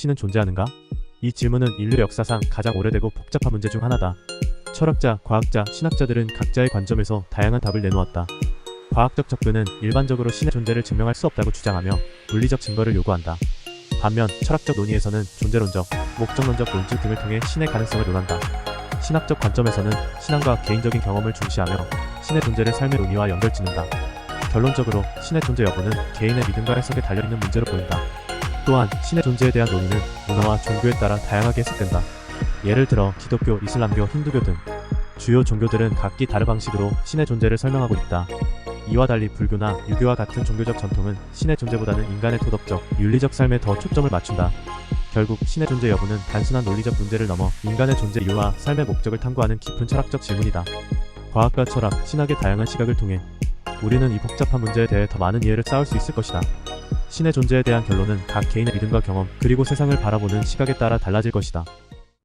신은 존재하는가? 이 질문은 인류 역사상 가장 오래되고 복잡한 문제 중 하나다. 철학자, 과학자, 신학자들은 각자의 관점에서 다양한 답을 내놓았다. 과학적 접근은 일반적으로 신의 존재를 증명할 수 없다고 주장하며 물리적 증거를 요구한다. 반면 철학적 논의에서는 존재론적, 목적론적 논증 등을 통해 신의 가능성을 논한다. 신학적 관점에서는 신앙과 개인적인 경험을 중시하며 신의 존재를 삶의 의미와 연결짓는다. 결론적으로 신의 존재 여부는 개인의 믿음과 해석에 달려있는 문제로 보인다. 또한 신의 존재에 대한 논의는 문화와 종교에 따라 다양하게 해석된다. 예를 들어 기독교, 이슬람교, 힌두교 등 주요 종교들은 각기 다른 방식으로 신의 존재를 설명하고 있다. 이와 달리 불교나 유교와 같은 종교적 전통은 신의 존재보다는 인간의 도덕적, 윤리적 삶에 더 초점을 맞춘다. 결국 신의 존재 여부는 단순한 논리적 문제를 넘어 인간의 존재 이유와 삶의 목적을 탐구하는 깊은 철학적 질문이다. 과학과 철학, 신학의 다양한 시각을 통해 우리는 이 복잡한 문제에 대해 더 많은 이해를 쌓을 수 있을 것이다. 신의 존재에 대한 결론은 각 개인의 믿음과 경험, 그리고 세상을 바라보는 시각에 따라 달라질 것이다.